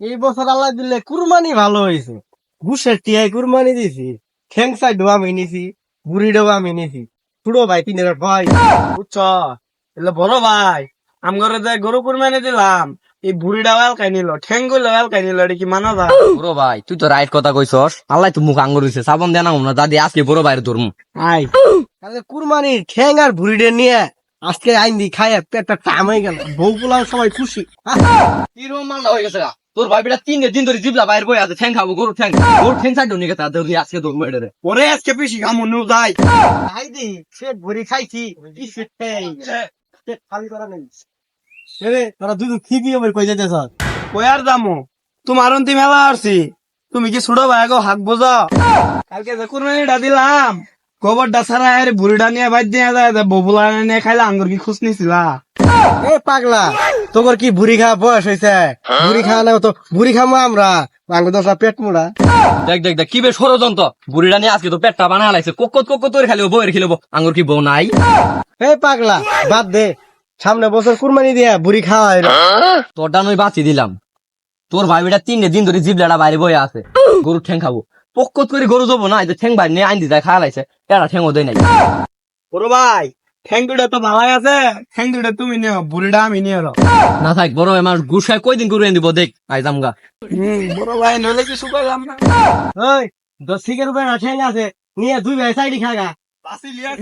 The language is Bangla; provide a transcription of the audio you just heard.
এই বছর আল্লাহ দিলে কুরবানি ভালো হয়েছে। ঘুষের টিয়ায় কুরবানি দিছি ঠ্যাং সাইডও আমি নিছি বুড়িটাও আমি নিছি ছোট ভাই তিনের ভাই বুঝছ? এলে বড় ভাই আমগরে যে গরু কুরবানি দিলাম এই বুড়িটা এলকাই নিল ঠেংগুলো এলকাই নিল এটা কি মানা যায়? বড় ভাই তুই তো রাইট কথা কইছস। আল্লাহ তো মুখ আঙ্গুর হইছে সাবন দেনা না দাদি আজকে বড় ভাইয়ের ধর্ম। আই তাহলে কুরবানির ঠ্যাং আর বুড়িটা নিয়ে আজকে আইন দি খাই পেটটা টাম হয়ে গেল বউ পোলা সবাই খুশি। মালটা হয়ে গেছে গা। তোর ভাই বেটা তিন দিন ধরে জিবলা বাইরে বই আছে ঠ্যাং খাব গরু ঠ্যাং গরু ঠ্যাং সাইড নিয়ে গেছে ধরি আজকে ধর্ম এটা পরে আজকে বেশি কামন যাই খাই দি সে ভরি খাইছি কি ঠ্যাং পেট খালি করা নেই। রে তোরা দুধ ঠিকই আমার কই স্যার কই আর দামো তোমার অন্তি মেলা আসছি তুমি কি ছোট ভাই গো হাক বোঝা? কালকে যে কুরবানিটা দিলাম গোবরটা ছাড়া আরে বুড়িটা নিয়ে বাইর দিয়ে যায় ববুলা নিয়ে খাইলে আঙ্গুর কি খুশ নিছিলা? এ পাগলা তোর কি বুড়ি খাওয়া বয়স হয়েছে বুড়ি খাওয়া না তো বুড়ি খামো আমরা। আঙ্গুর দশটা পেট মুড়া। দেখ দেখ দেখ কি বেশ ষড়যন্ত্র। বুড়িটা নিয়ে আজকে তো পেটটা বানা লাইছে কোকত কোকত তোর খালি বইয়ের খেলব আঙ্গুর কি বউ নাই? এ পাগলা বাদ দে। সামনে বছর কুরবানি দিয়া বুড়ি খাওয়া। তোরটা নই বাঁচি দিলাম। তোর ভাই বেটা তিন দিন ধরে জিবলাটা বাইরে বয়ে আছে। গরু ঠ্যাং খাব। পক্কত করে গরু যাব না ঠ্যাং বাইরে নিয়ে আইন দিতে খাওয়া লাইছে এরা ঠ্যাংও দেয় নাই। বড় ভাই ঠ্যাং দুটা তো ভালাই আছে। ঠ্যাং তুমি নিও বুড়িটা আমি নিয়ে না থাক বড় আমার গুসায় কই দিন করে দিব দেখ আই জামগা বড় ভাই নইলে কি শুকাইলাম না। ওই দশ থেকে উপরে না আছে নিয়ে দুই ভাই সাইডি খাগা। বাসি লিয়া